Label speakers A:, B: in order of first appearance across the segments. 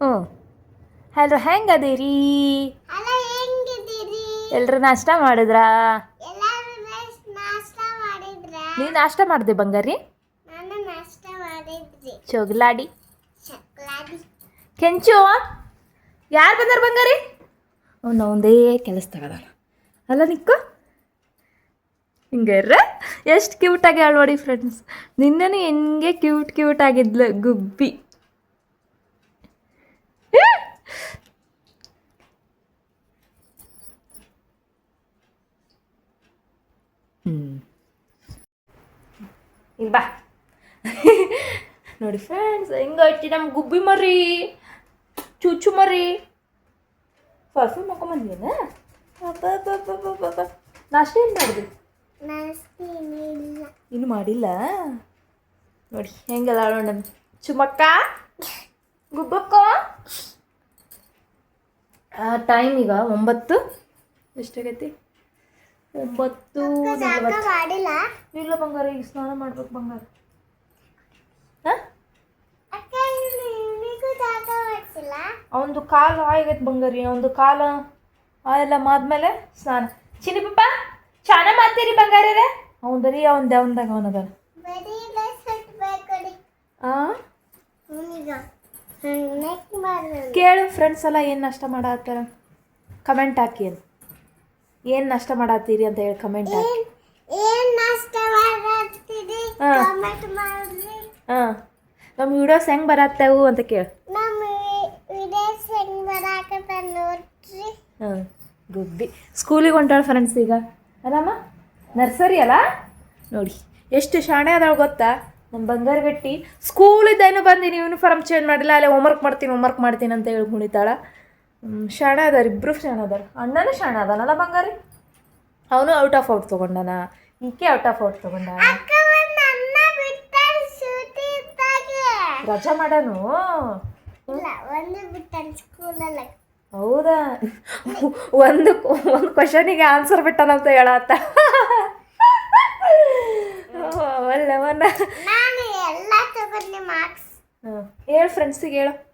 A: ಹ್ಞೂ. ಹಲೋ ಹೆಂಗದೀರಿ?
B: ಅಲ್ಲ ಹೆಂಗಿದ್ದೀರಿ?
A: ಎಲ್ರು ನಾಷ್ಟ ಮಾಡಿದ್ರಾ?
B: ಎಲ್ಲರೂ ನಾಷ್ಟ ಮಾಡಿದ್ರ?
A: ನೀವು ನಾಷ್ಟ ಮಾಡಿದೆ ಬಂಗಾರಿ? ಚೋಗ್ಲಾಡಿ. ಕೆಂಚು ಯಾರು ಬಂದಾರ ಬಂಗಾರಿ? ಅವ್ನು ಒಂದೇ ಕೆಲಸ ತಗದಾರ ಅಲ್ಲ ನಿಕ್ಕು? ಹಿಂಗಾರ ಎಷ್ಟು ಕ್ಯೂಟಾಗಿ ಹೇಳ್ಬೋಡಿ ನೋಡಿ ಫ್ರೆಂಡ್ಸ್ ನಿನ್ನೆ ಹೆಂಗೆ ಕ್ಯೂಟ್ ಕ್ಯೂಟ್ ಆಗಿದ್ಲು ಗುಬ್ಬಿ ಹ್ಞೂ ಈಗ ಬಾ. ನೋಡಿ ಫ್ರೆಂಡ್ಸ್ ಹೆಂಗೈತಿ ನಮ್ಮ ಗುಬ್ಬಿ ಮರಿ ಚುಚ್ಚು ಮರಿ ಪರ್ಫ್ಯೂಮ್ ಹಾಕೊಂಬಂದಿನ ನಾಷ್ಟ ಏನು
B: ಇಲ್ಲ
A: ಇನ್ನು ಮಾಡಿಲ್ಲ? ನೋಡಿ ಹೆಂಗೆಲ್ಲ ಆಳೋಣ ಚುಮಕ್ಕ ಗುಬ್ಬಕ್ಕ. ಟೈಮ್ ಈಗ ಒಂಬತ್ತು. ಎಷ್ಟಾಗೈತಿ? ಒಂಬತ್ತು ನಲವತ್ತು ಇಲ್ಲ ಬಂಗಾರ ಈಗ ಸ್ನಾನ ಮಾಡ್ಬೇಕು ಬಂಗಾರ. ಅವನದು ಕಾಲು ಆಗೈತೆ ಬಂಗಾರಿ ಅವನದು ಕಾಲು ಎಲ್ಲ ಮಾದ್ಮೇಲೆ ಸ್ನಾನ. ಚಿನಿ ಪಪ್ಪ ಚಾನ ಮಾಡ್ತೀರಿ ಬಂಗಾರರೇ? ಅವ್ನು ಬರೀ ಅವ್ನ ದೇವನ್ದಾಗ ಅವನದ ಕೇಳು ಫ್ರೆಂಡ್ಸ್ ಎಲ್ಲ ಏನು ನಷ್ಟ ಮಾಡತ್ತಾರ? ಕಮೆಂಟ್ ಹಾಕಿ ಅಂತ. ಏನು ನಷ್ಟ ಮಾಡತ್ತೀರಿ ಅಂತ ಹೇಳಿ ಕಮೆಂಟ್ ಹಾಕಿ.
B: ಏನ್ ನಾಷ್ಟ ಮಾಡತ್ತೀರಿ?
A: ಹಾ.
B: ಕಮೆಂಟ್ ಮಾಡ್ರಿ.
A: ಹಾಂ. ನಮ್ಮ ವಿಡಿಯೋಸ್ ಹೆಂಗೆ ಬರತ್ತವು ಅಂತ ಕೇಳಿ.
B: ನಮ್ಮ ವಿಡಿಯೋಸ್ ಹೆಂಗ್ ಬರಾಕತ್ತ ನೋಡ್ರಿ.
A: ಹಾಂ ಗುಬ್ಬಿ. ಸ್ಕೂಲಿಗೆ ಹೊಂಟಾಳ ಫ್ರೆಂಡ್ಸ್ ಈಗ. ಅದಮ್ಮ ನರ್ಸರಿ ಅಲ್ಲ? ನೋಡಿ ಎಷ್ಟು ಶಾಣೆ ಅದಾಳ ಗೊತ್ತಾ? ನಮ್ಮ ಬಂಗಾರ ಗಟ್ಟಿ ಸ್ಕೂಲಿದ್ದೇನು ಬಂದೀನಿ ಯೂನಿಫಾರ್ಮ್ ಚೇಂಜ್ ಮಾಡಿಲ್ಲ ಅಲ್ಲೇ ಹೋಮ್ವರ್ಕ್ ಮಾಡ್ತೀನಿ ಹೋಮ್ವರ್ಕ್ ಮಾಡ್ತೀನಿ ಅಂತ ಹೇಳಿ ಕುಣಿತಾಳ ಶಾಣೆ ಅದಾರ ಇಬ್ಬರು ಶಾಣೆ ಅದಾರ. ಅಣ್ಣನೂ ಶಾಣೆ ಅದಾನಲ್ಲ ಬಂಗಾರಿ? ಅವನು ಔಟ್ ಆಫ್ ಔಟ್ ತೊಗೊಂಡನ. ಈಕೆ ಔಟ್ ಆಫ್ ಔಟ್ ತೊಗೊಂಡ. ರಜಾ ಮಾಡನು? ಹೌದಾ? ಒಂದು ಒಂದು ಕ್ವಶನಿಗೆ ಆನ್ಸರ್ ಬಿಟ್ಟನಂತ ಹೇಳತ್ತ
B: ಹೇಳ
A: ಹೇಳು ಫ್ರೆಂಡ್ಸಿಗೆ ಹೇಳು.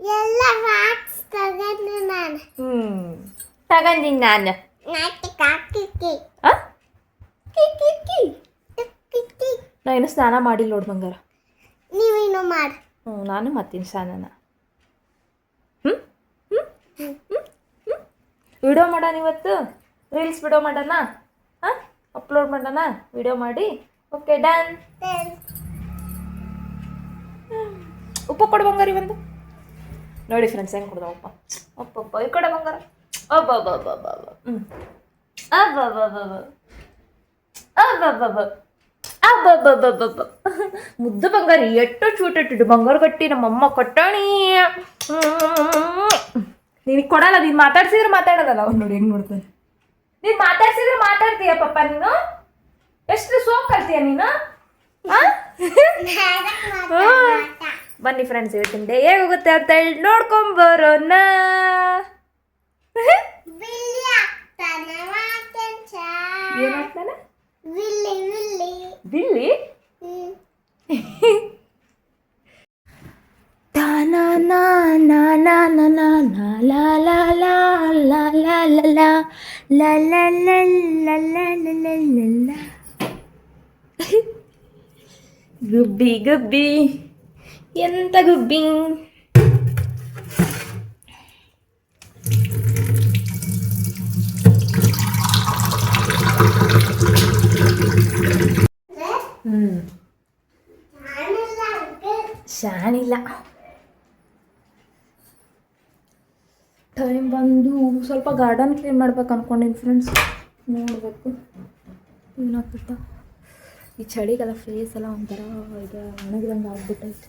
B: ಎಲ್ಲ ಬಾಕ್ಸ್ ತಗೊಂಡೆ ನಾನು.
A: ಹ್ಞೂ ತಗೊಂಡಿನಿ ನಾನು.
B: ನಾಟಕ ಕಿಕ್ಕಿ
A: ಆ? ಕಿ ಕಿ ಕಿ.
B: ಕಿಕ್ಕಿ
A: ನಾ ಏನು ಸ್ನಾನ ಮಾಡಿಲ್ಲ ನೋಡು ಬಂಗಾರ.
B: ನೀವೇನು ಮಾಡಿ.
A: ಹ್ಞೂ ನಾನು ಮತ್ತೀನಿ ಸ್ನಾನನ. ಹ್ಞೂ ಹ್ಞೂ ವಿಡಿಯೋ ಮಾಡೋಣ ಇವತ್ತು? ರೀಲ್ಸ್ ವಿಡಿಯೋ ಮಾಡೋಣ? ಹಾಂ ಅಪ್ಲೋಡ್ ಮಾಡೋಣ? ವಿಡಿಯೋ ಮಾಡಿ? ಓಕೆ ಡನ್ ಉಪ್ಪು ಕೊಡು ಬಂಗಾರಿ ಒಂದು ನೋಡಿ ಫ್ರೆಂಡ್ಸ್ ಹೆಂಗೆ ಕೊಡ್ದ ಉಪ್ಪ ಅಪ್ಪಪ್ಪ ಈ ಕಡೆ ಬಂಗಾರ. ಹ್ಞೂ ಅಬ್ಬಬ್ಬಬ್ಬಬ್ಬ. ಅಬ್ಬಬ್ಬಬ್ಬ. ಅಬ್ಬಬ್ಬಬ್ಬಬ್ಬ ಮುದ್ದು ಬಂಗಾರಿ ಎಟ್ಟು ಚೂಟಿಟ್ಟು ಬಂಗಾರ ಕಟ್ಟಿ ನಮ್ಮಮ್ಮ ಕೊಟ್ಟಾಣಿ. ನಿನಗೆ ಕೊಡಲ್ಲ ನೀನು ಮಾತಾಡ್ಸಿದ್ರೆ ಮಾತಾಡೋದಲ್ಲ ಅವ್ನು ನೋಡಿ ಹೆಂಗ್ ನೋಡ್ತಾನೆ. ನೀನು ಮಾತಾಡ್ಸಿದ್ರೆ ಮಾತಾಡ್ತೀಯ ಪಪ್ಪ ನೀನು? ಎಷ್ಟು ಸೋಪ್ ಕಲ್ತೀಯ ನೀನು? ಆ? ಬನ್ನಿ ಫ್ರೆಂಡ್ಸ್ ಇವತ್ತಿನ ಡೇ ಹೇಗೋಗುತ್ತೆ ಅಂತ ಹೇಳಿ ನೋಡ್ಕೊಂಬರೋಣ ಏನಾಗ್ತಾನೆ ಬಿಲ್ಲಿ ಗುಬ್ಬಿ ಗುಬ್ಬಿ
B: ನಾನೆಲ್ಲ ಅಂಕಲ್
A: ಶಾಣಿಲ್ಲ ಟೈಮ್ ಬಂದು ಸ್ವಲ್ಪ ಗಾರ್ಡನ್ ಕ್ಲೀನ್ ಮಾಡ್ಬೇಕು ಅನ್ಕೊಂಡಿನಿ ಫ್ರೆಂಡ್ಸ್ ನೋಡಬೇಕು. ಏನಾಗ್ತದ ಈ ಚಳಿಗೆಲ್ಲ ಫೇಸ್ ಎಲ್ಲ ಒಂಥರ ಇದು ಒಣಗಿದಂಗೆ ಆಗ್ಬಿಟ್ಟೈತೆ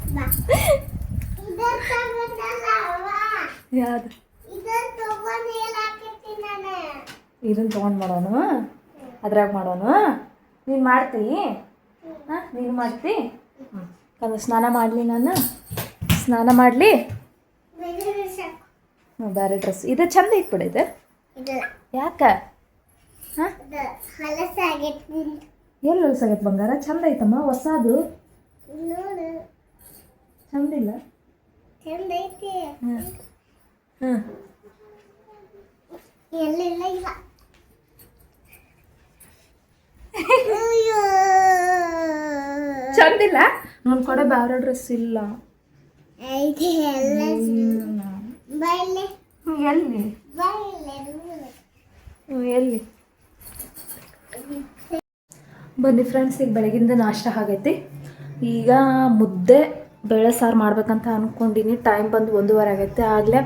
A: ಯಾವ್ದು? ಇದನ್ನ ತೊಗೊಂಡು ಮಾಡೋನು? ಅದ್ರಾಗ ಮಾಡೋನು? ನೀನು ಮಾಡ್ತಿ? ಹಾಂ ನೀನು ಮಾಡ್ತಿ? ಹ್ಞೂ ಅದು ಸ್ನಾನ ಮಾಡಲಿ ನಾನು. ಸ್ನಾನ ಮಾಡಲಿ. ಹ್ಞೂ ಬೇರೆ ಡ್ರೆಸ್ ಇದು ಚಂದ ಇತ್ತು ಬಿಡ ಇದು. ಯಾಕ? ಹಾಂ?
B: ಹಲಸಾಗೈತಿ
A: ಎಲ್ಲಿ ಹೊಲ್ಸಾಗೈತೆ ಬಂಗಾರ? ಚಂದ ಐತಮ್ಮ ಹೊಸದು? ಚಂದಿಲ್ಲ
B: ಚಂದ ಐತಿ.
A: ಹಾಂ.
B: ಎಲ್ಲಿಲ್ಲ ಇಲ್ಲ.
A: ಚಂದಿಲ್ಲ ನನ್ನ ಕಡೆ ಬೇರೆ ಡ್ರೆಸ್ ಇಲ್ಲ.
B: ಎಲ್ಲ
A: ಎಲ್ಲಿ? ಎಲ್ಲಿ? ಬನ್ನಿ ಫ್ರೆಂಡ್ಸ್ ಈಗ ಬೆಳಗಿಂದ ನಾಷ್ಟ ಆಗೈತಿ. ಈಗ ಮುದ್ದೆ ಬೇಳೆ ಸಾರು ಮಾಡ್ಬೇಕಂತ ಅಂದ್ಕೊಂಡಿನಿ ಟೈಮ್ ಬಂದು ಒಂದೂವರೆ ಆಗೈತೆ. ಆಗಲೇ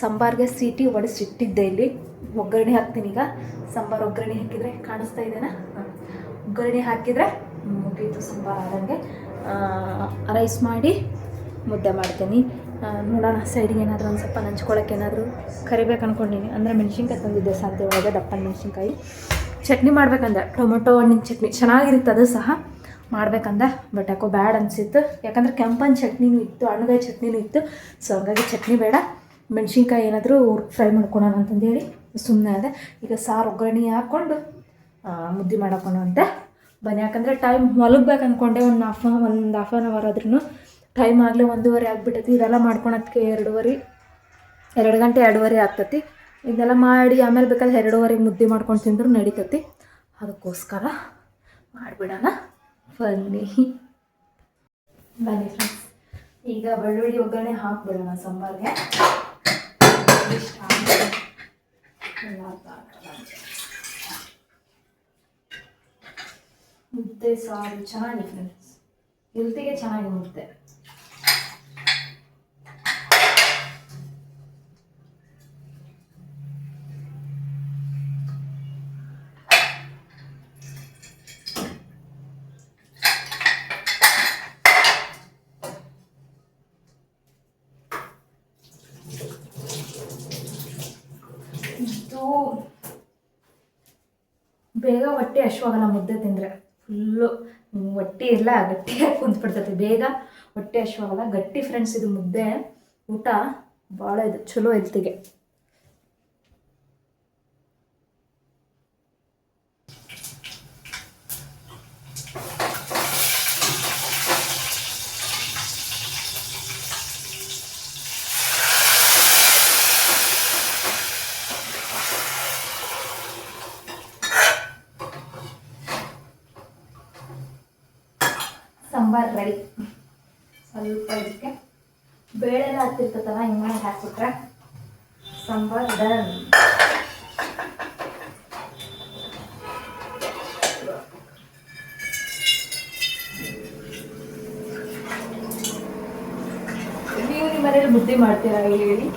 A: ಸಾಂಬಾರ್ಗೆ ಸೀಟಿ ಒಡಿಸಿಟ್ಟಿದ್ದೆ ಇಲ್ಲಿ. ಒಗ್ಗರಣೆ ಹಾಕ್ತೀನಿ ಈಗ. ಸಾಂಬಾರು ಒಗ್ಗರಣೆ ಹಾಕಿದರೆ ಕಾಣಿಸ್ತಾ ಇದೆನಾ? ಒಗ್ಗರಣೆ ಹಾಕಿದರೆ ಮುಗೀತು ಸಾಂಬಾರು ಆದಂಗೆ. ರೈಸ್ ಮಾಡಿ ಮುದ್ದೆ ಮಾಡ್ತೀನಿ. ನೋಡೋಣ ಸೈಡಿಗೆ ಏನಾದರೂ ಒಂದು ಸ್ವಲ್ಪ ನಂಚ್ಕೊಳಕ್ಕೆ ಏನಾದರೂ ಕರಿಬೇಕು ಅಂದ್ಕೊಂಡಿನಿ ಅಂದರೆ ಮೆಣಸಿನ್ಕಾಯಿ ತಂದಿದ್ದೆ ಸಂತೆ ಒಳಗೆ ದಪ್ಪನ ಮೆಣಸಿನ್ಕಾಯಿ. ಚಟ್ನಿ ಮಾಡ್ಬೇಕಂದ್ರೆ ಟೊಮೊಟೊ, ಹಣ್ಣಿನ ಚಟ್ನಿ. ಚೆನ್ನಾಗಿರುತ್ತೆ ಅದು ಸಹ. ಮಾಡ್ಬೇಕಂದೆ ಬಟ್ ಯಾಕೋ ಬ್ಯಾಡ್ ಅನಿಸಿತ್ತು. ಯಾಕಂದ್ರೆ ಕೆಂಪನ್ ಚಟ್ನಿನೂ ಇತ್ತು ಅಣ್ಣಗಾಯಿ ಚಟ್ನಿನೂ ಇತ್ತು. ಸೊ ಹಂಗಾಗಿ ಚಟ್ನಿ ಬೇಡ. ಮೆಣಸಿನ್ಕಾಯಿ ಏನಾದರೂ ಫ್ರೈ ಮಾಡ್ಕೊಳೋಣ ಅಂತಂದೇಳಿ ಸುಮ್ಮನೆ ಅದೇ ಈಗ ಸಾರು ಒಗ್ಗರಣೆ ಹಾಕ್ಕೊಂಡು ಮುದ್ದೆ ಅಂತ. ಬನ್ನಿ, ಯಾಕಂದರೆ ಟೈಮ್ ಮಲಗ್ಬೇಕು ಅಂದ್ಕೊಂಡೆ ಒಂದು ಹಾಫ್ ಒಂದು ಹಾಫ್ ಆನ್ ಅವರ್ ಆದ್ರೂ ಟೈಮ್ ಆಗಲೇ ಒಂದೂವರೆ ಆಗ್ಬಿಟ್ಟೈತಿ ಇದೆಲ್ಲ ಮಾಡ್ಕೊಳಕ್ಕೆ ಎರಡೂವರೆ, ಎರಡು ಗಂಟೆ ಎರಡೂವರೆ ಆಗ್ತತಿ. ಇದೆಲ್ಲ ಮಾಡಿ ಆಮೇಲೆ ಬೇಕಾದ್ರೆ ಎರಡೂವರೆ ಮುದ್ದೆ ಮಾಡ್ಕೊಂಡು ತಿಂದ್ರೆ ನಡೀತೈತಿ. ಅದಕ್ಕೋಸ್ಕರ ಮಾಡಿಬಿಡೋಣ. ಬನ್ನಿ. ಬನ್ನಿ ಫ್ರೆಂಡ್ಸ್ ಈಗ ಬೆಳ್ಳುಳ್ಳಿ ಒಗ್ಗರಣೆ ಹಾಕ್ಬಿಡೋಣ ಸಾಂಬಾರ್ಗೆ. ಮುದ್ದೆ ಸಾರು ಚೆನ್ನಾಗಿ ಫ್ರೆಂಡ್ಸ್ ಹೆಲ್ತಿಗೆ ಚೆನ್ನಾಗಿ ಮುದ್ದೆ ಇದು ಬೇಗ ಹೊಟ್ಟೆ ಹಶ್ವಾಗಲ್ಲ ಮುದ್ದೆ ತಿಂದರೆ. ಫುಲ್ಲು ಹೊಟ್ಟೆ ಎಲ್ಲ ಗಟ್ಟಿಯಾಗಿ ಕುಂತ್ಬಿಡ್ತೈತೆ. ಬೇಗ ಹೊಟ್ಟೆ ಹಶ್ವಾಗಲ್ಲ. ಗಟ್ಟಿ ಫ್ರೆಂಡ್ಸ್ ಇದು ಮುದ್ದೆ. ಊಟ ಭಾಳ ಇದು ಚಲೋ ಹೆಲ್ತಿಗೆ ಸಾಂಬಾರು ರೆಡಿ ಸ್ವಲ್ಪ ಇದಕ್ಕೆ ಬೇಳೆ ಎಲ್ಲ ಹತ್ತಿರ್ತದಲ್ಲ ಹಿಂಗೆ ಹಾಕ್ಬಿಟ್ರೆ ಸಾಂಬಾರು ಡನ್ ನೀವು ನಿಮ್ಮ ಮನೇಲಿ ಮುದ್ದೆ ಮಾಡ್ತೀರಾ ಹೇಳಿ ಹೇಳಿ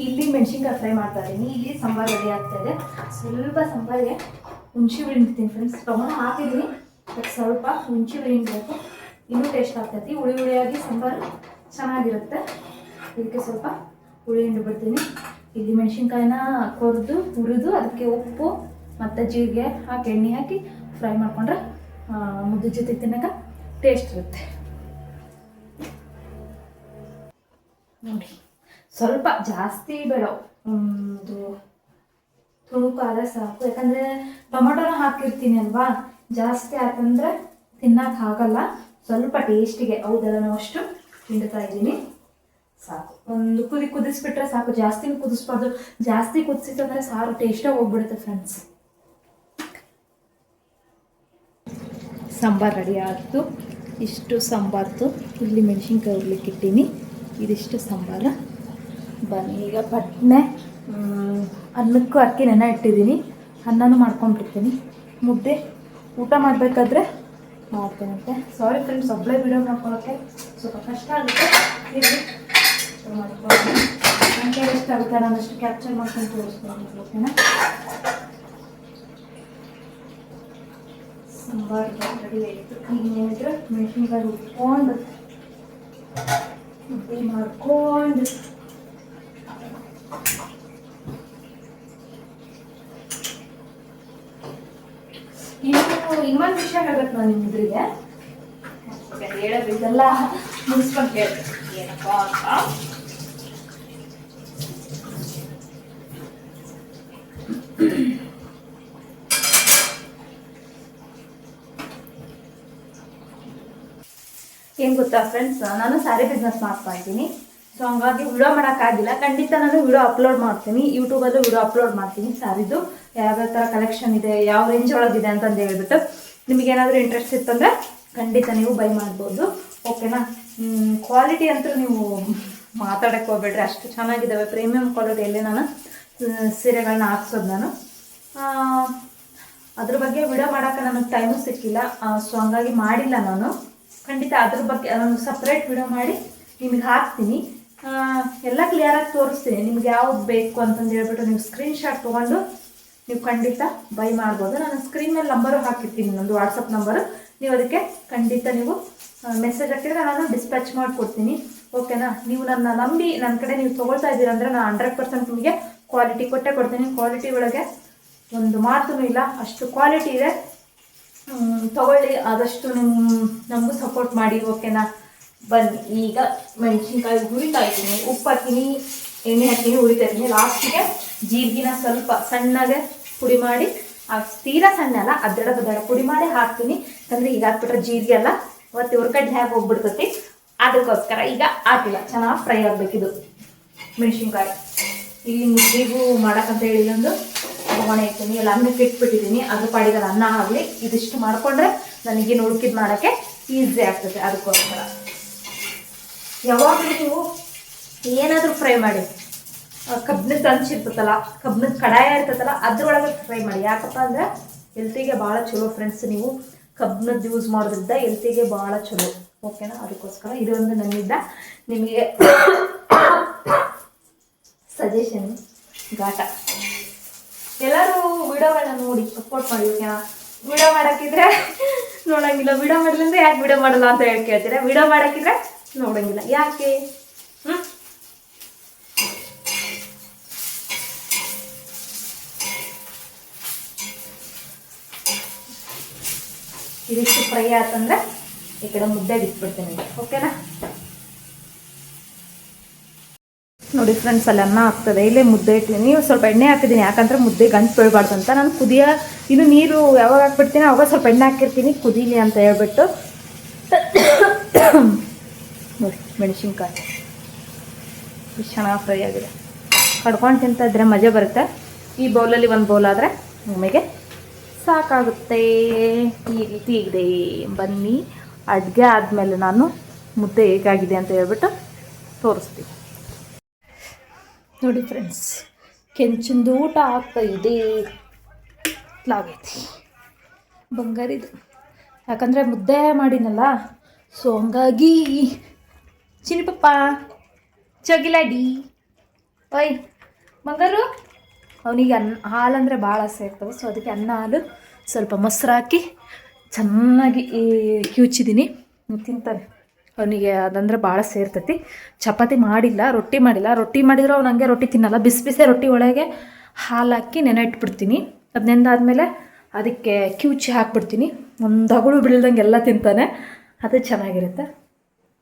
A: ಇಲ್ಲಿ ಮೆಣಸಿನ್ಕಾಯಿ ಫ್ರೈ ಮಾಡ್ತಾ ಇದ್ದೀನಿ ಇಲ್ಲಿ ಸಾಂಬಾರು ರೆಡಿ ಆಗ್ತಾ ಇದೆ ಸ್ವಲ್ಪ ಸಾಂಬಾರಿಗೆ ಹುಣಸೆ ಹುಳಿ ಹಿಂಡ್ತೀನಿ ಫ್ರೆಂಡ್ಸ್ ಟೊಮೊಟೊ ಹಾಕಿದ್ದೀನಿ ಬಟ್ ಸ್ವಲ್ಪ ಹುಣಸೆ ಹುಳಿ ಹಿಂಡಬೇಕು ಇನ್ನೂ ಟೇಸ್ಟ್ ಆಗ್ತೈತಿ. ಹುಳಿ ಹುಳಿಯಾಗಿ ಸಾಂಬಾರು ಚೆನ್ನಾಗಿರುತ್ತೆ. ಇದಕ್ಕೆ ಸ್ವಲ್ಪ ಹುಳಿ ಹಿಂಡು ಬಿಡ್ತೀನಿ. ಇಲ್ಲಿ ಮೆಣಸಿನ್ಕಾಯಿನ ಕೊರೆದು, ಹುರಿದು, ಅದಕ್ಕೆ ಉಪ್ಪು ಮತ್ತು ಜೀರಿಗೆ ಹಾಕಿ, ಎಣ್ಣೆ ಹಾಕಿ ಫ್ರೈ ಮಾಡ್ಕೊಂಡ್ರೆ ಮುದ್ದೆ ಜೊತೆ ತಿನ್ನಕ ಟೇಸ್ಟ್ ಇರುತ್ತೆ. ನೋಡಿ, ಸ್ವಲ್ಪ ಜಾಸ್ತಿ ಬೇಡ. ಒಂದು ತುಣುಕು ಆದರೆ ಸಾಕು. ಯಾಕಂದ್ರೆ ಟೊಮೊಟೊನ ಹಾಕಿರ್ತೀನಿ ಅಲ್ವಾ? ಜಾಸ್ತಿ ಆತಂದ್ರೆ ತಿನ್ನಕ್ ಆಗಲ್ಲ. ಸ್ವಲ್ಪ ಟೇಸ್ಟಿಗೆ ಹೌದಲ್ಲ ನಾವು ಅಷ್ಟು ಹಿಂಡ್ತಾ ಇದ್ದೀನಿ. ಸಾಕು. ಒಂದು ಕುದಿ ಕುದಿಸ್ಬಿಟ್ರೆ ಸಾಕು. ಜಾಸ್ತಿ ಕುದಿಸ್ಬಾರ್ದು. ಜಾಸ್ತಿ ಕುದಿಸಿತ್ತಂದ್ರೆ ಸಾರು ಟೇಸ್ಟಾಗಿ ಹೋಗ್ಬಿಡುತ್ತೆ ಫ್ರೆಂಡ್ಸ್ ಸಾಂಬಾರ್ ರೆಡಿ ಆಯ್ತು. ಇಷ್ಟು ಸಾಂಬಾರ್ದು. ಇಲ್ಲಿ ಮೆಣಸಿನ್ಕಾಯಿ ಹೋಗ್ಲಿಕ್ಕೆ ಇಟ್ಟೀನಿ. ಇದಿಷ್ಟು ಸಾಂಬಾರು. ಬನ್ನಿ, ಈಗ ಪಟ್ನೆ ಅನ್ನಕ್ಕೂ ಅಕ್ಕಿ ನೆನೆ ಇಟ್ಟಿದ್ದೀನಿ. ಅನ್ನನೂ ಮಾಡ್ಕೊಂಡ್ಬಿಡ್ತೀನಿ. ಮುದ್ದೆ ಊಟ ಮಾಡಬೇಕಾದ್ರೆ ಮಾಡ್ತೇನಂತೆ ಸಾರಿ ಫ್ರೆಂಡ್ಸ್ ಒಬ್ಬಳೇ ವಿಡಿಯೋ ಮಾಡ್ಕೊಳ್ಳೋಕ್ಕೆ ಸ್ವಲ್ಪ ಕಷ್ಟ ಆಗುತ್ತೆ. ಇರ್ಲಿ, ನನಗೆ ಎಷ್ಟಾಗುತ್ತೆ ನಾನು ಅಷ್ಟು ಕ್ಯಾಪ್ಚರ್ ಮಾಡ್ಕೊಂಡು ತೋರಿಸ್ಕೊಂಡು ಓಕೆನಾ ಸಾಂಬಾರು ರೆಡಿ ಆಯಿತು. ಈಗ ಏನಿದ್ರೆ ಮೆಣಸಿನ್ಕಾಯಿ ಉಟ್ಕೊಂಡು ಮುದ್ದೆ ಮಾಡ್ಕೊಂಡು ಇನ್ನು ಇನ್ನೊಂದು ವಿಷಯ ಹೇಳ್ಬೇಕು ನಾನು ಹೇಳೋದು ಇದೆಲ್ಲ ಮುಗಿಸ್ಕೊಂಡು ಹೇಳ್ಬೇಕು ಏನ್ ಅಂತ. ಏನು ಗೊತ್ತಾ ಫ್ರೆಂಡ್ಸ್ ನಾನು ಸ್ಯಾರಿ ಬಿಸ್ನೆಸ್ ಮಾಡ್ತಾ ಇದ್ದೀನಿ. ಸೊ ಹಂಗಾಗಿ ವಿಡಿಯೋ ಮಾಡೋಕ್ಕಾಗಿಲ್ಲ. ಖಂಡಿತ ನಾನು ವಿಡಿಯೋ ಅಪ್ಲೋಡ್ ಮಾಡ್ತೀನಿ. ಯೂಟ್ಯೂಬಲ್ಲೂ ವಿಡಿಯೋ ಅಪ್ಲೋಡ್ ಮಾಡ್ತೀನಿ ಸ್ಯಾರಿದು ಯಾವ್ಯಾವ ಥರ ಕಲೆಕ್ಷನ್ ಇದೆ, ಯಾವ ರೇಂಜ್ ಒಳಗಿದೆ ಅಂತಂದು ಹೇಳ್ಬಿಟ್ಟು ನಿಮಗೆ ಏನಾದರೂ ಇಂಟ್ರೆಸ್ಟ್ ಇತ್ತಂದರೆ ಖಂಡಿತ ನೀವು ಬೈ ಮಾಡ್ಬೋದು. ಓಕೆನಾ ಕ್ವಾಲಿಟಿ ಅಂತೂ ನೀವು ಮಾತಾಡೋಕ್ಕೆ ಹೋಗ್ಬೇಡ್ರಿ. ಅಷ್ಟು ಚೆನ್ನಾಗಿದ್ದಾವೆ ಪ್ರೀಮಿಯಂ ಕ್ವಾಲಿಟಿಯಲ್ಲಿ ನಾನು ಸೀರೆಗಳನ್ನ ಹಾಕ್ಸೋದು ನಾನು. ಅದ್ರ ಬಗ್ಗೆ ವಿಡಿಯೋ ಮಾಡೋಕ್ಕೆ ನನಗೆ ಟೈಮು ಸಿಕ್ಕಿಲ್ಲ. ಸೊ ಹಂಗಾಗಿ ಮಾಡಿಲ್ಲ ನಾನು. ಖಂಡಿತ ಅದ್ರ ಬಗ್ಗೆ ನಾನು ಸಪ್ರೇಟ್ ವಿಡಿಯೋ ಮಾಡಿ ನಿಮಗೆ ಹಾಕ್ತೀನಿ. ಎಲ್ಲ ಕ್ಲಿಯರಾಗಿ ತೋರಿಸ್ತೀನಿ. ನಿಮ್ಗೆ ಯಾವ್ದು ಬೇಕು ಅಂತಂದು ಹೇಳ್ಬಿಟ್ಟು ನೀವು ಸ್ಕ್ರೀನ್ಶಾಟ್ ತೊಗೊಂಡು ನೀವು ಖಂಡಿತ ಬೈ ಮಾಡ್ಬೋದು. ನಾನು ಸ್ಕ್ರೀನ್ ಮೇಲೆ ನಂಬರು ಹಾಕಿರ್ತೀನಿ, ನಂದು ವಾಟ್ಸಪ್ ನಂಬರು ನೀವು ಅದಕ್ಕೆ ಖಂಡಿತ ನೀವು ಮೆಸೇಜ್ ಹಾಕಿದರೆ ನಾನು ಡಿಸ್ಪ್ಯಾಚ್ ಮಾಡಿಕೊಡ್ತೀನಿ. ಓಕೆನಾ ನೀವು ನನ್ನ ನಂಬಿ ನನ್ನ ಕಡೆ ನೀವು ತೊಗೊಳ್ತಾ ಇದ್ದೀರ ಅಂದರೆ ನಾನು ಹಂಡ್ರೆಡ್ ಪರ್ಸೆಂಟ್ ನಿಮಗೆ ಕ್ವಾಲಿಟಿ ಕೊಟ್ಟೆ ಕೊಡ್ತೀನಿ. ಕ್ವಾಲಿಟಿ ಒಳಗೆ ಒಂದು ಮಾತೂ ಇಲ್ಲ, ಅಷ್ಟು ಕ್ವಾಲಿಟಿ ಇದೆ. ತಗೊಳ್ಳಿ, ಆದಷ್ಟು ನಿಮ್ಮ ನಮಗೂ ಸಪೋರ್ಟ್ ಮಾಡಿ ಓಕೆನಾ ಬನ್ನಿ, ಈಗ ಮೆಣಸಿನ್ಕಾಯಿ ಹುರಿತಾ ಇದ್ದೀನಿ. ಉಪ್ಪು ಹಾಕಿನಿ ಎಣ್ಣೆ ಹಾಕಿನಿ ಹುರಿತಾ ಇದ್ದೀನಿ. ಲಾಸ್ಟಿಗೆ ಜೀರಿಗೆನ ಸ್ವಲ್ಪ ಸಣ್ಣಗೆ ಪುಡಿ ಮಾಡಿ, ಆ ತೀರಾ ಸಣ್ಣ ಅಲ್ಲ ಅದೆಡ ಬದಡ ಪುಡಿ ಮಾಡಿ ಹಾಕ್ತೀನಿ. ಯಾಕಂದ್ರೆ ಈಗ ಹಾಕ್ಬಿಟ್ರೆ ಜೀರಿಗೆ ಅಲ್ಲ ಮತ್ತೆ ಉರ್ಕಡ್ಲೆ ಹಾಕಿ ಹೋಗ್ಬಿಡ್ತತಿ, ಅದಕ್ಕೋಸ್ಕರ ಈಗ ಹಾಕಿಲ್ಲ ಚೆನ್ನಾಗಿ ಫ್ರೈ ಆಗಬೇಕಿದು ಮೆಣಸಿನ್ಕಾಯಿ. ಇಲ್ಲಿ ಮುದ್ದಿಗೂ ಮಾಡಕ್ಕಂತ ಹೇಳಿ ಒಂದು ಒಣ ಇರ್ತೀನಿ ಎಲ್ಲ ಅನ್ನಕ್ಕೆ ಇಟ್ಬಿಟ್ಟಿದ್ದೀನಿ ಅದ್ರ ಪಾಡಿಗೆ ಅನ್ನ ಆಗಲಿ, ಇದಿಷ್ಟು ಮಾಡ್ಕೊಂಡ್ರೆ ನನಗೆ ಉಳ್ಕಿದ್ ಮಾಡೋಕ್ಕೆ ಈಸಿ ಆಗ್ತದೆ ಅದಕ್ಕೋಸ್ಕರ. ಯಾವಾಗಲೂ ನೀವು ಏನಾದರೂ ಫ್ರೈ ಮಾಡಿ ಕಬ್ಬಿಣದ ಅಂಚು ಇರ್ತದಲ್ಲ ಕಬ್ಬಿಣದ ಕಡಾಯ ಇರ್ತದಲ್ಲ ಅದ್ರೊಳಗೆ ಫ್ರೈ ಮಾಡಿ. ಯಾಕಪ್ಪ ಅಂದ್ರೆ ಹೆಲ್ತಿಗೆ ಭಾಳ ಚಲೋ ಫ್ರೆಂಡ್ಸ್ ನೀವು ಕಬ್ಬಿಣದ ಯೂಸ್ ಮಾಡೋದ್ರಿಂದ ಹೆಲ್ತಿಗೆ ಭಾಳ ಚಲೋ. ಓಕೆನಾ ಅದಕ್ಕೋಸ್ಕರ ಇದೊಂದು ನನ್ನಿಂದ ನಿಮಗೆ ಸಜೆಷನ್ ಘಾಟ. ಎಲ್ಲರೂ ವಿಡಿಯೋಗಳನ್ನ ನೋಡಿ ಸಪೋರ್ಟ್ ಮಾಡಿ ಓಕೆನಾ ವಿಡಿಯೋ ಮಾಡಕ್ಕಿದ್ರೆ ನೋಡಂಗಿಲ್ಲ. ವಿಡಿಯೋ ಮಾಡಿದ್ರೆ ಯಾಕೆ ವಿಡಿಯೋ ಮಾಡಲ್ಲ ಅಂತ ಹೇಳಿ ಕೇಳ್ತೀರಾ? ವಿಡಿಯೋ ಮಾಡಕ್ಕಿದ್ರೆ ನೋಡಂಗಿಲ್ಲ. ಯಾಕೆ? ಹ್ಮ್ ಇದಿಷ್ಟು ಫ್ರೈ ಆತಂದ್ರೆ ಈ ಕಡೆ ಮುದ್ದೆ ಬಿಟ್ಬಿಡ್ತೀನಿ ಓಕೆನಾ? ನೋಡಿ ಫ್ರೆಂಡ್ಸ್ ಅಲ್ಲಿ ಅನ್ನ ಆಗ್ತದೆ. ಇಲ್ಲೇ ಮುದ್ದೆ ಇಟ್ಟಿದ್ದೀನಿ ಸ್ವಲ್ಪ ಎಣ್ಣೆ ಹಾಕಿದ್ದೀನಿ, ಯಾಕಂದ್ರೆ ಮುದ್ದೆ ಗಂಟು ಬೀಳಬಾರ್ದು ಅಂತ. ನಾನು ಕುದಿಯ, ಇನ್ನು ನೀರು ಯಾವಾಗ ಹಾಕ್ಬಿಡ್ತೀನಿ, ಅವಾಗ ಸ್ವಲ್ಪ ಎಣ್ಣೆ ಹಾಕಿರ್ತೀನಿ, ಕುದೀಲಿ ಅಂತ ಹೇಳ್ಬಿಟ್ಟು. ನೋಡಿ ಮೆಣಸಿನ್ಕಾಯಿ ಚೆನ್ನಾಗಿ ಫ್ರೈ ಆಗಿದೆ. ಕಡ್ಕೊಂಡು ತಿಂತಾ ಇದ್ರೆ ಮಜಾ ಬರುತ್ತೆ. ಈ ಬೌಲಲ್ಲಿ ಒಂದು ಬೌಲ್ ಆದರೆ ನಮಗೆ ಸಾಕಾಗುತ್ತೆ. ಈ ರೀತಿ ಇದೆ. ಬನ್ನಿ. ಅಡುಗೆ ಆದಮೇಲೆ ನಾನು ಮುದ್ದೆ ಹೇಗಾಗಿದೆ ಅಂತ ಹೇಳ್ಬಿಟ್ಟು ತೋರಿಸ್ತೀನಿ. ನೋಡಿ ಫ್ರೆಂಡ್ಸ್ ಕೆಂಚಿಂದು ಊಟ ಆಗ್ತಾ ಇದೆ. ಆಗೈತಿ ಬಂಗಾರಿದು ಯಾಕಂದರೆ ಮುದ್ದೆ ಮಾಡಿನಲ್ಲ ಸೊ ಹಂಗಾಗಿ ಚಿನಿಪಪ್ಪ ಚಗಿಲಾಡಿ ಓಯ್ ಬಂಗಾರು? ಅವನಿಗೆ ಅನ್ನ, ಹಾಲಂದರೆ ಭಾಳ ಆಸೆ ಸೊ ಅದಕ್ಕೆ ಅನ್ನ, ಹಾಲು ಸ್ವಲ್ಪ ಮೊಸರು ಹಾಕಿ ಚೆನ್ನಾಗಿ ಈ ಕಿವುಚಿದ್ದೀನಿ ತಿಂತಾನೆ ಅವನಿಗೆ ಅದಂದ್ರೆ ಭಾಳ ಸೇರ್ತೈತಿ ಚಪಾತಿ ಮಾಡಿಲ್ಲ, ರೊಟ್ಟಿ ಮಾಡಿಲ್ಲ. ರೊಟ್ಟಿ ಮಾಡಿದ್ರೆ ಅವ್ನು ಹಂಗೆ ರೊಟ್ಟಿ ತಿನ್ನಲ್ಲ. ಬಿಸಿ ಬಿಸಿ ರೊಟ್ಟಿ ಒಳಗೆ ಹಾಲು ಹಾಕಿ ನೆನೆ ಇಟ್ಬಿಡ್ತೀನಿ. ಅದು ನೆಂದಾದ್ಮೇಲೆ ಅದಕ್ಕೆ ಕಿವುಚಿ ಹಾಕ್ಬಿಡ್ತೀನಿ. ಒಂದು ಅಗಳು ಬೀಳ್ದಂಗೆ ಎಲ್ಲ ತಿಂತಾನೆ. ಅದು ಚೆನ್ನಾಗಿರುತ್ತೆ.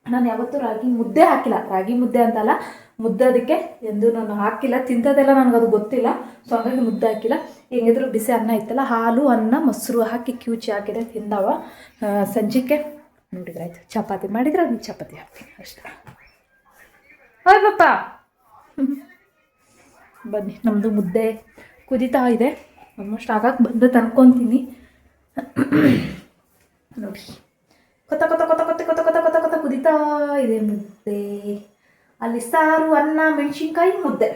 A: ನಾನು ಯಾವತ್ತೂ ರಾಗಿ ಮುದ್ದೆ ಹಾಕಿಲ್ಲ. ರಾಗಿ ಮುದ್ದೆ ಅಂತಲ್ಲ ಮುದ್ದೆ ಅದಕ್ಕೆ ಎಂದು ನಾನು ಹಾಕಿಲ್ಲ. ತಿಂತದೆಲ್ಲ ನನಗೆ ಅದು ಗೊತ್ತಿಲ್ಲ ಸೊ ಹಾಗಾಗಿ ಮುದ್ದೆ ಹಾಕಿಲ್ಲ. ಹೆಂಗಿದ್ರು ಬಿಸಿ ಅನ್ನ ಇತ್ತಲ್ಲ, ಹಾಲು, ಅನ್ನ, ಮೊಸರು ಹಾಕಿ ಕ್ಯೂಚಿ ಹಾಕಿದೆ, ತಿಂದವ. ಸಂಜೆಗೆ ನೋಡಿದ್ರೆ ಆಯಿತು. ಚಪಾತಿ ಮಾಡಿದ್ರೆ ಅದನ್ನ ಚಪಾತಿ ಹಾಕ್ತೀನಿ, ಅಷ್ಟೇ. ಹಾಯ್ ಪಪ್ಪ. ಬನ್ನಿ ನಮ್ಮದು ಮುದ್ದೆ ಕುದೀತಾ ಇದೆ. ಆಲ್ಮೋಸ್ಟ್ ಆಗಕ್ಕೆ ಬಂದು ತಂದ್ಕೊತೀನಿ. ನೋಡಿ. ಕೊತ್ತ ಕೊತ್ತ ಕೊತ್ತ ಕೊತ್ತ ಕೊತ್ತ ಕೊತ್ತ ಕೊತ್ತ ಕೊತ್ತ ಕುದೀತಾ ಇದೆ ಮುದ್ದೆ. ಅಲ್ಲಿ ಸಾರು, ಅನ್ನ, ಮೆಣಸಿನ್ಕಾಯಿ, ಮುದ್ದೆ.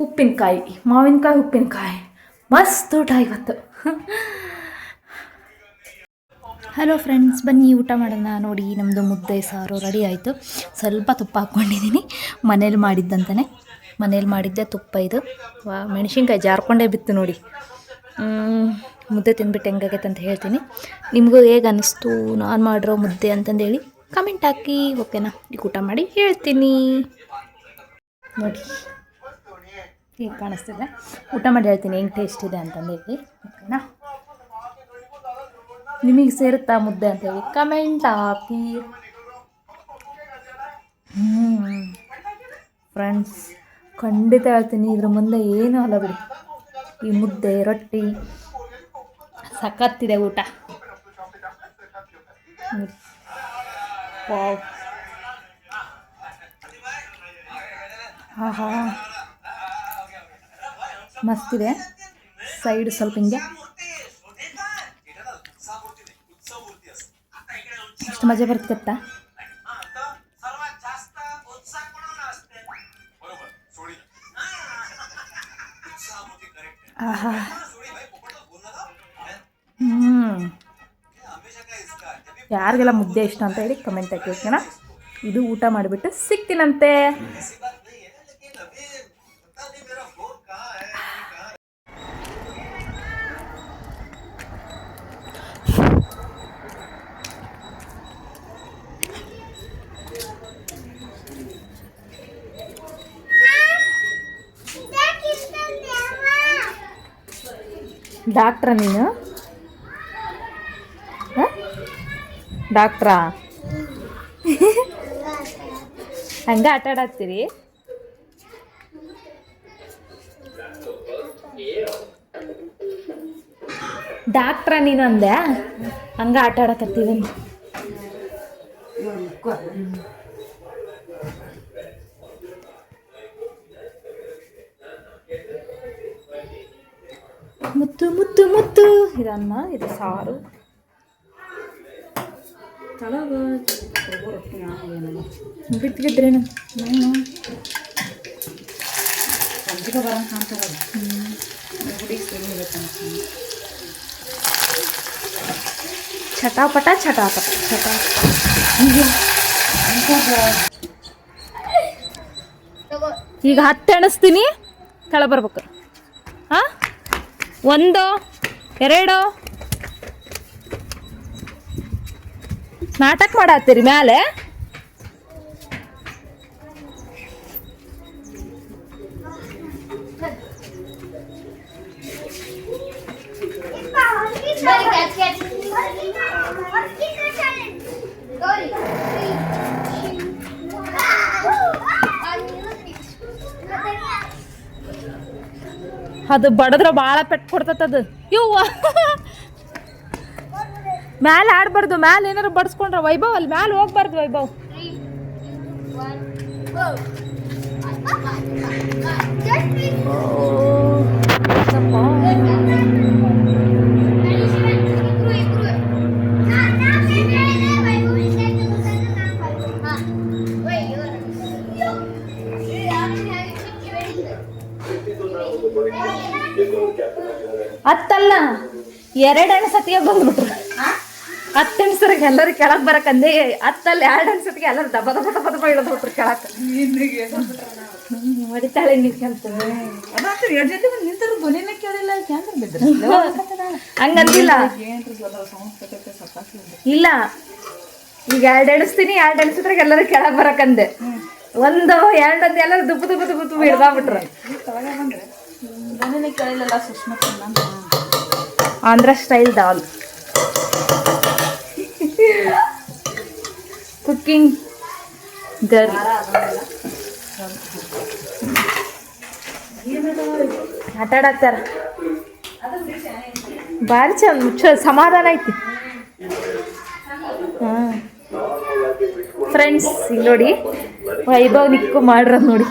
A: ಉಪ್ಪಿನಕಾಯಿ, ಮಾವಿನಕಾಯಿ, ಉಪ್ಪಿನಕಾಯಿ. ಮಸ್ತ್ ಊಟ ಇವತ್ತು. ಹಲೋ ಫ್ರೆಂಡ್ಸ್ ಬನ್ನಿ ಊಟ ಮಾಡೋಣ ನೋಡಿ ನಮ್ಮದು ಮುದ್ದೆ, ಸಾರು ರೆಡಿ ಆಯಿತು. ಸ್ವಲ್ಪ ತುಪ್ಪ ಹಾಕ್ಕೊಂಡಿದ್ದೀನಿ. ಮನೇಲಿ ಮಾಡಿದ್ದಂತಲೇ ಮನೇಲಿ ಮಾಡಿದ್ದೆ ತುಪ್ಪ ಇದು. ವಾ, ಮೆಣಸಿನ್ಕಾಯಿ ಜಾರ್ಕೊಂಡೇ ಬಿತ್ತು ನೋಡಿ. ಮುದ್ದೆ ತಿಂದ್ಬಿಟ್ಟು ಹೆಂಗಾಗೈತೆ ಅಂತ ಹೇಳ್ತೀನಿ. ನಿಮಗೂ ಹೇಗೆ ಅನ್ನಿಸ್ತು ನಾನು ಮಾಡಿರೋ ಮುದ್ದೆ ಅಂತಂದೇಳಿ. ಕಮೆಂಟ್ ಹಾಕಿ ಓಕೆನಾ ಈಗ ಊಟ ಮಾಡಿ ಹೇಳ್ತೀನಿ. ನೋಡಿ ಈಗ ಕಾಣಿಸ್ತಿದೆ. ಊಟ ಮಾಡಿ ಹೇಳ್ತೀನಿ, ಹೆಂಗೆ ಟೇಸ್ಟ್ ಇದೆ ಅಂತಂದೇಳಿ. ಓಕೆನಾ ನಿಮಗೆ ಸೇರುತ್ತಾ ಮುದ್ದೆ ಅಂತೇಳಿ? ಕಮೆಂಟ್ ಹಾಕಿ. ಫ್ರೆಂಡ್ಸ್ ಖಂಡಿತ ಹೇಳ್ತೀನಿ, ಇದ್ರ ಮುಂದೆ ಏನೂ ಅಲ್ಲ ಬಿಡಿ. ಈ ಮುದ್ದೆ, ರೊಟ್ಟಿ ಸಖತ್ತಿದೆ ಊಟ. ವಾವ್ ಆಹಾ ಮಸ್ತಿದೆ ಸೈಡ್ ಸ್ವಲ್ಪ ಹಿಂಗೆ. ಎಷ್ಟು ಮಜಾ ಬರುತ್ತೆ? ಯಾರಿಗೆಲ್ಲ ಮುದ್ದೆ ಇಷ್ಟ ಅಂತ ಹೇಳಿ ಕಮೆಂಟ್ ಹಾಕಿ ಓಕೆನಾ? ಇದು ಊಟ ಮಾಡಿಬಿಟ್ಟು ಸಿಗ್ತೀನಂತೆ. ಡಾಕ್ಟ್ರ ನೀನು? ಡಾಕ್ಟ್ರಾ? ಹಂಗೆ ಆಟ ಆಡತ್ತೀರಿ ಡಾಕ್ಟ್ರ ನೀನು ಅಂದೆ? ಹಂಗೆ ಆಟ ಆಡಕತ್ತೀವಿ ಮುತ್ತು ಮುತ್ತು ಮುತ್ತು. ಇದನ್ನ ಇದು ಸಾರು. ಬಿಟ್ಟಿದ್ರೇನು ಚಟಾಪಟ ಚಟಾಪಟ ಚಟಾ ಈಗ ಹತ್ತು ಎಣಿಸ್ತೀನಿ ಕೆಳ ಬರ್ಬೇಕು ಹಾಂ ಒಂದು ಎರಡು ನಾಟಕ ಮಾಡತ್ತೀರಿ ಮ್ಯಾಲೆ? ಅದು ಬಡದ್ರ ಭಾಳ ಪೆಟ್ಟು ಕೊಡ್ತತೆ ಅದು. ಇವ್ವ ಮ್ಯಾಲೆ ಆಡ್ಬಾರ್ದು ಮ್ಯಾಲ ಏನಾರು ಬಡ್ಸ್ಕೊಂಡ್ರ ವೈಭವ್ ಅಲ್ಲಿ ಮ್ಯಾಲೆ ಹೋಗ್ಬಾರ್ದು ವೈಭವ್. ಹತ್ತಲ್ಲ. ಎರಡೆರಡು ಸತಿಗೆ ಬಂದ್ಬಿಟ್ರು. ಹತ್ತು ಎಣ್ಸರಿಗೆ ಎಲ್ಲರೂ ಕೆಳಗೆ ಬರಕಂದೆ ಹತ್ತಲ್ಲಿ ಎರಡು ಅನ್ಸತ್ಗೆ ಎಲ್ಲರೂ ದಬ ದಬ ದಬ ದಬ ಇಳಿದ್ಬಿಟ್ರು ಕೆಳಕ್ಕೆ ಹೊಡಿತಾಳೆ ನಿಂತ್ಕಂತ ಹಂಗಂದಿಲ್ಲ. ಇಲ್ಲ. ಈಗ ಎರಡು ಎಣಿಸ್ತೀನಿ ಎರಡು ಎಣಿಸಿದ್ರಾಗ ಎಲ್ಲರೂ ಕೆಳಗೆ ಬರಕಂದೆ ಒಂದು ಎರಡು ಅಂದ ಎಲ್ಲರೂ ದುಪ್ಪು ದುಪ್ಪು ದುಪ್ಪು ಕೇಳಿಲ್ಲ ಹಿಡ್ದಾಬಿಟ್ರು Andhra style dal cooking girl ಆಟಾಡತ್ತಾರ ಭಾರಿ ಚಂದ ಸಮಾಧಾನ ಐತಿ. ಹಾಂ. ಫ್ರೆಂಡ್ಸ್ ಇಲ್ಲಿ ನೋಡಿ. ವೈಭವ್ ನಿಕ್ಕು ಮಾಡ್ರ ನೋಡಿ.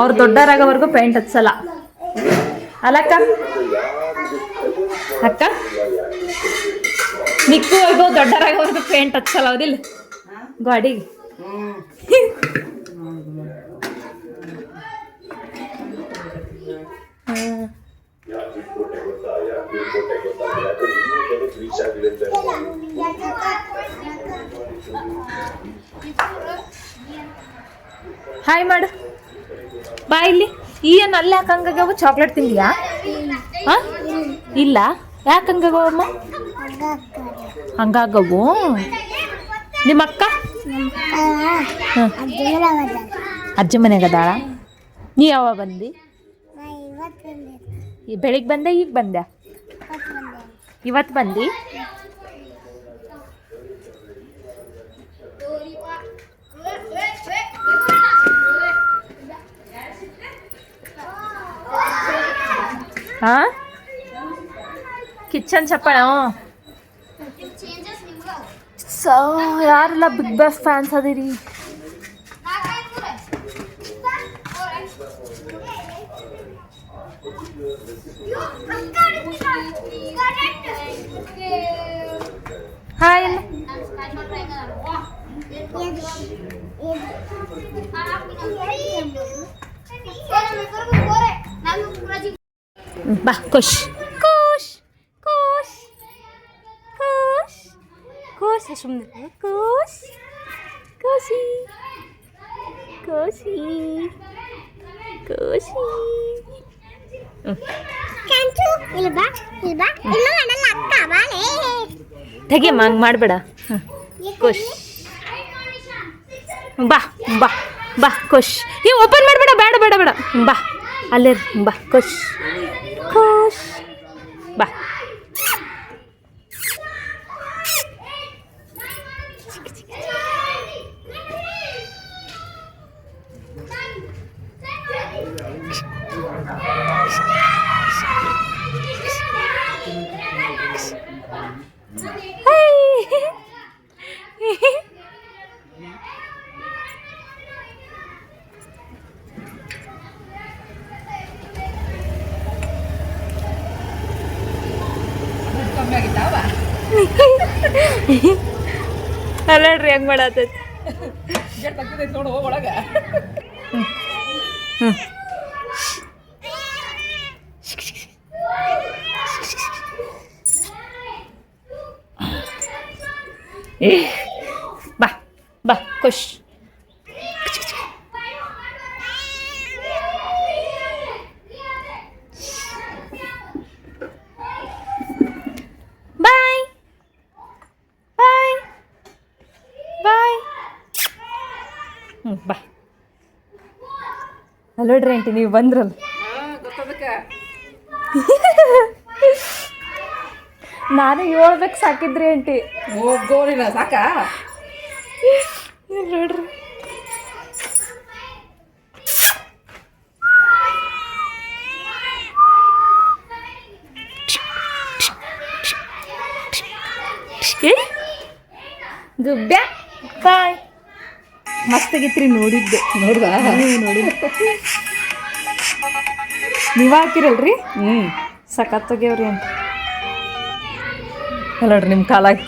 A: ಅವ್ರು ದೊಡ್ಡರಾಗೋವರೆಗೂ ಪೇಂಟ್ ಹಚ್ಚಲ್ಲ. ಅಲ್ಲಕ್ಕ ಅಕ್ಕ? ನಿಕ್ಕು ಹೋಗೋ ಹೋಗೋದು ಪೇಂಟ್ ಹಚ್ಚಲ್ಲ, ಹೌದಿಲ್ಲ? ಗಾಡಿಗೆ ಹಾಯ್ ಮಾಡು. ಬಾ ಇಲ್ಲಿ. ಈ ಏನು ಅಲ್ಲೇ ಹಾಕಂಗಾಗ ಚಾಕ್ಲೇಟ್ ತಿಂದಿಯಾ? ಹಾಂ? ಇಲ್ಲ. ಯಾಕೆ ಹಂಗಾಗವ ಅಮ್ಮ? ಹಂಗಾಗವು? ನಿಮ್ಮ ಅಕ್ಕ? ಅಜ್ಜಿ ಮನೆಗೆ ಅದಾಳ? ನೀ ಯಾವಾಗ ಬಂದಿ? ಈ ಬೆಳಿಗ್ಗೆ ಬಂದೆ, ಈಗ ಬಂದೆ? ಇವತ್ತು ಬಂದು? ಹಾ? ಕಿಚನ್ ಚಪ್ಪಳ ಸೊ ಯಾರೆಲ್ಲ ಬಿಗ್ ಬಾಸ್ ಫ್ಯಾನ್ಸ್ ಅದಿರಿ? ಹಾಯ್ ಬಾ ಖುಷ್ ಖುಷ್ ಖುಷ್ ಖುಷ್ ಸುಮ್ಮನೆ ಖುಷ್ ಖುಷಿ ಖುಷಿ ಖುಷಿ. ತೆಗಿಯಮ್ಮ ಹಂಗೆ ಮಾಡಬೇಡ. ಖುಷ್. ಬಾ ಬಾ ಬಾ ಖುಷ್. ನೀವು ಓಪನ್ ಮಾಡಬೇಡ ಬೇಡ ಬೇಡ ಬೇಡ. ಬಾ. ಅಲ್ಲೇ. ಬಾ ಖುಷ್. ಅಲ್ಲ ನೋಡ್ರಿ ಹೆಂಗ್ ಮಾಡತ್ತೈತಿ
C: ನೋಡು ಒಳಗ
A: ಏ ಬಾ ಬಾ ಖುಷ್ ಬಾಯ್ ಬಾಯ್ ಬಾಯ್ ಹ್ಞೂ ಬಾ ಅಲ್ಲೋಡ್ರಿ ಆಂಟಿ ನೀವು ಬಂದ್ರಲ್ಲ? ನಾನು ಹೇಳ್ಬೇಕು ಸಾಕಿದ್ರಿ ಆಂಟಿ
C: ಸಾಕ?
A: ನೋಡ್ರಿ. ಗುಬ್ಬ ಬಾಯ್. ಮಸ್ತಾಗಿತ್ರಿ ನೋಡಿದ್ದೆ.
C: ನೋಡ್ದ?
A: ನೋಡಿದ್ದೆ. ನೀವು ಹಾಕಿರಲ್ರಿ?
C: ಹ್ಞೂ
A: ಸಖತ್ತಾಗ್ಯವ್ರಿ ಅಂತ. ನೋಡ್ರಿ ನಿಮ್ಮ ಕಾಲಾಗಿ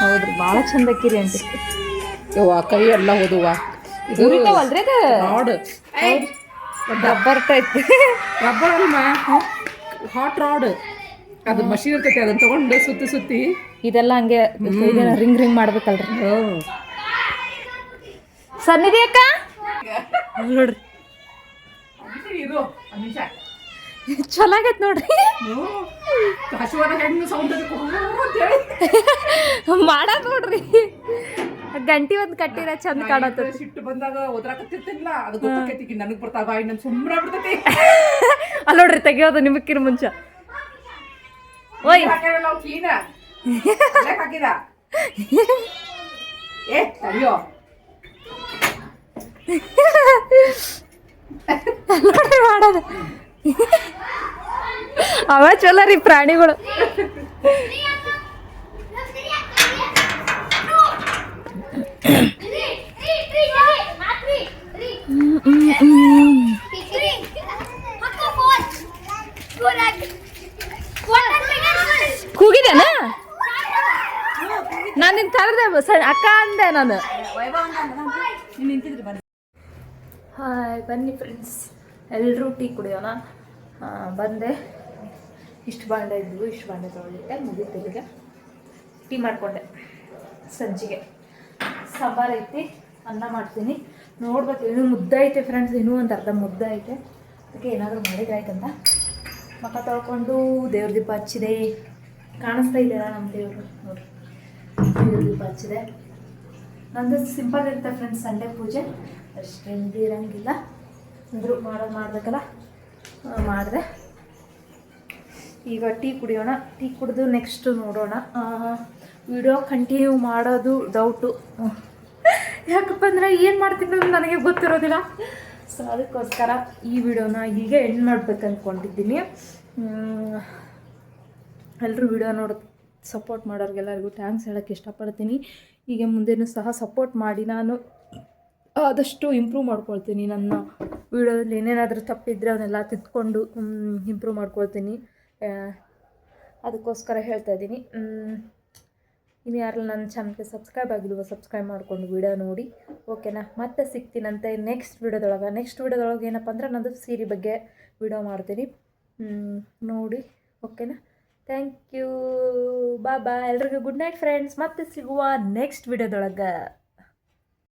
A: ಹೌದ್ರಿ ಭಾಳ ಚಂದ ಆಕಿರಿ ಅಂತ.
C: ಯವ್ವ ಕೈ ಎಲ್ಲ ಹೋದುವ ಇದು
A: ಉರಿತಾವಲ್ರಿ ಅದು?
C: ರಾಡ್.
A: ರಬ್ಬರ್ ಟೈಪ್
C: ರಬ್ಬರ್ ಅಲ್ಮ? ಹಾಟ್ ರಾಡ್ ಅದು ಮಷೀನ್ ಇರ್ತೈತಿ ಅದನ್ನ ತಗೊಂಡು ಸುತ್ತಿ ಸುತ್ತಿ.
A: ಇದೆಲ್ಲ ಹಂಗೆ ರಿಂಗ್ ರಿಂಗ್ ಮಾಡ್ಬೇಕಲ್ರಿ. ಸನ್ನಿಧಿ ಅಕ್ಕ? ನೋಡ್ರಿ ಚಲೋ ಆಗೈತೆ ನೋಡ್ರಿ. ಮಾಡದ್ ನೋಡ್ರಿ. ಗಂಟಿ ಒಂದ್ ಕಟ್ಟಿರ ಚಂದ ಕಾಣತ್ತ
C: ಸಿಟ್ಟು ಬಂದಾಗ ಓದ್ರಾಕತ್ತಿರ್ತಿಲ್ಲ ಅದು ಗೊತ್ತಾಕೈತಿ ನನಗೆ ಬರ್ತಾವ ನನ್ ಸುಮ್ಮನೆ ಬಿಡ್ತೈತಿ
A: ಅಲ್ಲ ನೋಡ್ರಿ ತೆಗಿಯೋದು ನಿಮಕ್ಕಿನ ಮುಂಚೆ. ಓಯ್.
C: ಹಾಕಿದ. ಏ ತಡಿಯೋ.
A: ನೋಡ್ರಿ ಮಾಡೋದು. ಅವ ಚಲೋ ರೀ ಪ್ರಾಣಿಗಳು. ಕೂಗಿದೇನ? ನಾನು ನಿನ್ ತರದೆ ಅಕ್ಕ ಅಂದೆ ನಾನು. ಹಾಯ್, ಬನ್ನಿ ಫ್ರೆಂಡ್ಸ್ ಎಲ್ಲರೂ ಟೀ ಕುಡಿಯೋಣ. ಬಂದೆ. ಇಷ್ಟು ಬಾಂಡೆ ಇದ್ವು, ಇಷ್ಟು ಬಾಂಡೆ ತೊಗೊಂಡಿದ್ದೆ, ಮುಗಿತು ಟೀ ಮಾಡಿಕೊಂಡೆ ಸಂಜೆಗೆ ಸಾಂಬಾರು ಐತಿ, ಅನ್ನ ಮಾಡ್ತೀನಿ. ನೋಡ್ಬೇಕು, ಇನ್ನೂ ಮುದ್ದೆ ಐತೆ ಫ್ರೆಂಡ್ಸ್ ಇನ್ನೂ ಒಂದು ಅರ್ಧ ಮುದ್ದೆ ಐತೆ. ಅದಕ್ಕೆ ಏನಾದರೂ ಮಾಡಿದ್ರಾಯ್ತಂತ ಮಕ್ಕ ತೊಳ್ಕೊಂಡು ದೇವ್ರ ದೀಪ ಹಚ್ಚಿದೆ. ಕಾಣಿಸ್ತಾ ಇದೆಯಲ್ಲ ನಮ್ಮ ದೇವರು? ನೋಡಿ. ದೇವ್ರ ದೀಪ ಹಚ್ಚಿದೆ. ನಂದು ಸಿಂಪಲ್ ಇರುತ್ತೆ ಫ್ರೆಂಡ್ಸ್ ಸಂಡೇ ಪೂಜೆ. ಅಷ್ಟೇನು ಇರಂಗಿಲ್ಲ. ಅಂದರೂ ಮಾಡೋದು ಮಾಡಬೇಕಲ್ಲ? ಮಾಡಿದೆ. ಈಗ ಟೀ ಕುಡಿಯೋಣ. ಟೀ ಕುಡಿದು ನೆಕ್ಸ್ಟ್ ನೋಡೋಣ. ವಿಡಿಯೋ ಕಂಟಿನ್ಯೂ ಮಾಡೋದು ಡೌಟು ಯಾಕಪ್ಪ ಅಂದರೆ ಏನು ಮಾಡ್ತೀನಿ ನನಗೆ ಗೊತ್ತಿರೋದಿಲ್ಲ. ಸೊ ಅದಕ್ಕೋಸ್ಕರ ಈ ವಿಡಿಯೋನ ಈಗ ಎಂಡ್ ಮಾಡ್ಬೇಕು ಅಂದ್ಕೊಂಡಿದ್ದೀನಿ ಎಲ್ಲರೂ ವಿಡಿಯೋ ನೋಡೋದು ಸಪೋರ್ಟ್ ಮಾಡೋರಿಗೆಲ್ಲರಿಗೂ ಥ್ಯಾಂಕ್ಸ್ ಹೇಳೋಕ್ಕೆ ಇಷ್ಟಪಡ್ತೀನಿ. ಹೀಗೆ ಮುಂದೆನೂ ಸಹ ಸಪೋರ್ಟ್ ಮಾಡಿ. ನಾನು ಆದಷ್ಟು ಇಂಪ್ರೂವ್ ಮಾಡ್ಕೊಳ್ತೀನಿ. ನನ್ನ ವೀಡಿಯೋದಲ್ಲಿ ಏನೇನಾದರೂ ತಪ್ಪಿದ್ರೆ ಅವನ್ನೆಲ್ಲ ತಿದ್ಕೊಂಡು ಇಂಪ್ರೂವ್ ಮಾಡ್ಕೊಳ್ತೀನಿ. ಅದಕ್ಕೋಸ್ಕರ ಹೇಳ್ತಾ ಇದ್ದೀನಿ. ಇನ್ನು ಯಾರು ನನ್ನ ಚಾನಲ್ಗೆ ಸಬ್ಸ್ಕ್ರೈಬ್ ಆಗಿಲ್ವೋ ಸಬ್ಸ್ಕ್ರೈಬ್ ಮಾಡ್ಕೊಂಡು ವಿಡಿಯೋ ನೋಡಿ. ಓಕೆನಾ ಮತ್ತೆ ಸಿಗ್ತೀನಂತೆ ನೆಕ್ಸ್ಟ್ ವಿಡಿಯೋದೊಳಗೆ. ನೆಕ್ಸ್ಟ್ ವಿಡಿಯೋದೊಳಗೆ ಏನಪ್ಪ ಅಂದ್ರೆ ನಂದು ಸೀರೆ ಬಗ್ಗೆ ವಿಡಿಯೋ ಮಾಡ್ತೀನಿ. ನೋಡಿ. ಓಕೆನಾ ಥ್ಯಾಂಕ್ ಯು ಬಾ ಬಾ ಎಲ್ರಿಗೂ ಗುಡ್ ನೈಟ್ ಫ್ರೆಂಡ್ಸ್ ಮತ್ತೆ ಸಿಗುವ ನೆಕ್ಸ್ಟ್ ವಿಡಿಯೋದೊಳಗೆ.